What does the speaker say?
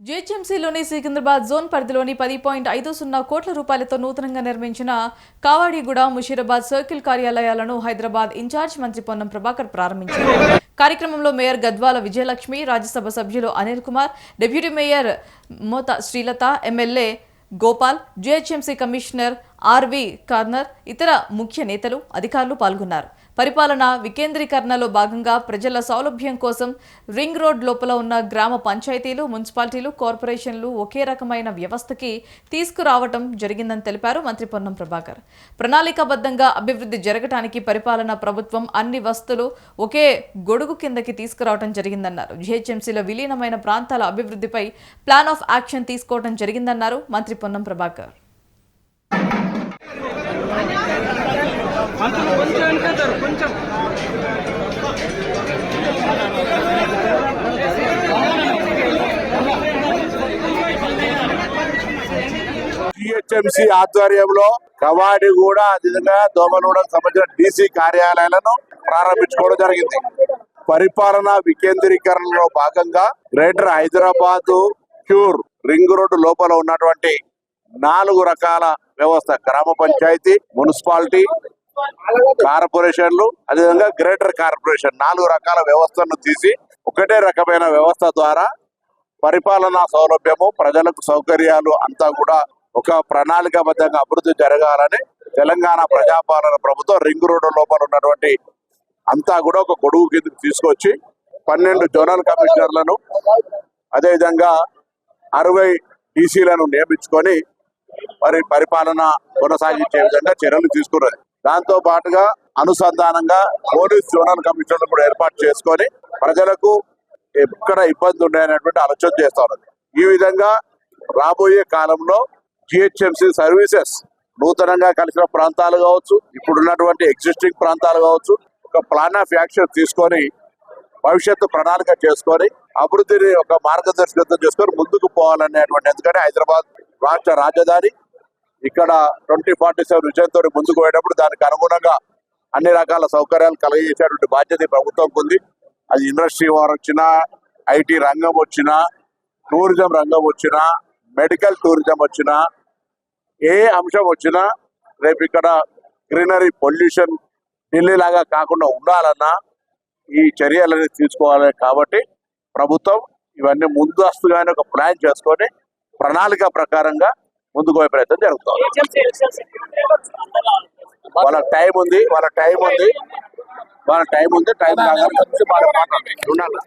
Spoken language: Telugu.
జిహెచ్ఎంసీలోని సికింద్రాబాద్ జోన్ పరిధిలోని పది పాయింట్ ఐదు సున్నా కోట్ల రూపాయలతో నూతనంగా నిర్మించిన కావాడిగూడ ముషీరాబాద్ సర్కిల్ కార్యాలయాలను హైదరాబాద్ ఇన్ఛార్జ్ మంత్రి పొన్నం ప్రభాకర్ ప్రారంభించారు. కార్యక్రమంలో మేయర్ గద్వాల విజయలక్ష్మి రాజ్యసభ సభ్యులు Anil Kumar deputy mayor Motha Srilatha MLA Gopal GHMC commissioner RV Karnan ఇతర ముఖ్య నేతలు అధికారులు పాల్గొన్నారు. పరిపాలన వికేంద్రీకరణలో భాగంగా ప్రజల సౌలభ్యం కోసం రింగ్ రోడ్ లోపల ఉన్న గ్రామ పంచాయతీలు మున్సిపాలిటీలు కార్పొరేషన్లు ఒకే రకమైన వ్యవస్థకి తీసుకురావటం జరిగిందని తెలిపారు మంత్రి పొన్నం ప్రభాకర్. ప్రణాళికాబద్ధంగా అభివృద్ధి జరగటానికి పరిపాలన ప్రభుత్వం అన్ని వస్తువులు ఒకే గొడుగు కిందకి తీసుకురావటం జరిగిందన్నారు. జిహెచ్ఎంసీలో విలీనమైన ప్రాంతాల అభివృద్ధిపై ప్లాన్ ఆఫ్ యాక్షన్ తీసుకోవడం జరిగిందన్నారు మంత్రి పొన్నం ప్రభాకర్. మంత్రులు కొంచెం. వెనకారు కొంచెం ఆధ్వర్యంలో కవాడి కూడా అదేవిధంగా దోమనూడకు సంబంధించిన డీసీ కార్యాలయాలను ప్రారంభించుకోవడం జరిగింది. పరిపాలన వికేంద్రీకరణలో భాగంగా greater Hyderabad core ring road లోపల ఉన్నటువంటి నాలుగు రకాల వ్యవస్థ గ్రామ పంచాయతీ మున్సిపాలిటీ కార్పొరేషన్లు అదేవిధంగా గ్రేటర్ కార్పొరేషన్ నాలుగు రకాల వ్యవస్థను తీసి ఒకటే రకమైన వ్యవస్థ ద్వారా పరిపాలనా సౌలభ్యము ప్రజలకు సౌకర్యాలు అంతా కూడా ఒక ప్రణాళికాబద్ధంగా అభివృద్ధి జరగాలని తెలంగాణ ప్రజాపాలన ప్రభుత్వం రింగ్ రోడ్డు లోపల ఉన్నటువంటి అంతా కూడా ఒక గొడుగు కిందకి తీసుకొచ్చి పన్నెండు జోనల్ కమిషనర్లను అదేవిధంగా అరవై డీసీలను నియమించుకొని మరి పరిపాలన కొనసాగించే విధంగా చర్యలు తీసుకున్నది. దాంతో పాటుగా అనుసంధానంగా పోలీస్ జోనల్ కమిషన్లు కూడా ఏర్పాటు చేసుకొని ప్రజలకు ఎక్కడ ఇబ్బంది ఉన్నాయనేటువంటి ఆలోచన చేస్తా ఉన్నది. ఈ విధంగా రాబోయే కాలంలో జిహెచ్ఎంసి సర్వీసెస్ నూతనంగా కలిసిన ప్రాంతాలు కావచ్చు ఇప్పుడున్నటువంటి ఎగ్జిస్టింగ్ ప్రాంతాలు కావచ్చు ఒక ప్లాన్ ఆఫ్ యాక్షన్ తీసుకొని భవిష్యత్తు ప్రణాళిక చేసుకొని అభివృద్ధిని ఒక మార్గదర్శకత్వం చేసుకొని ముందుకు పోవాలనేటువంటి ఎందుకంటే హైదరాబాద్ రాష్ట్ర రాజధాని ఇక్కడ ట్వంటీ ఫార్టీ సెవెన్ విజయంతో ముందుకు పోయేటప్పుడు దానికి అనుగుణంగా అన్ని రకాల సౌకర్యాలు కలిగించేటువంటి బాధ్యత ప్రభుత్వం ఉంది అది ఇండస్ట్రీ వారు వచ్చినా ఐటీ రంగం వచ్చినా టూరిజం రంగం వచ్చినా మెడికల్ టూరిజం వచ్చినా ఏ అంశం వచ్చినా రేపు ఇక్కడ గ్రీనరీ పొల్యూషన్ ఢిల్లీ లాగా కాకుండా ఉండాలన్నా ఈ చర్యలన్నీ తీసుకోవాలి కాబట్టి ప్రభుత్వం ఇవన్నీ ముందస్తుగానే ఒక ప్లాన్ చేసుకొని ప్రణాళిక ప్రకారంగా ముందుకు పోయే ప్రయత్నం జరుగుతుంది. వాళ్ళ టైం ఉంది వాళ్ళ టైం ఉంది. వాళ్ళ టైం ఉంది టైం కాగానే ఉండాలి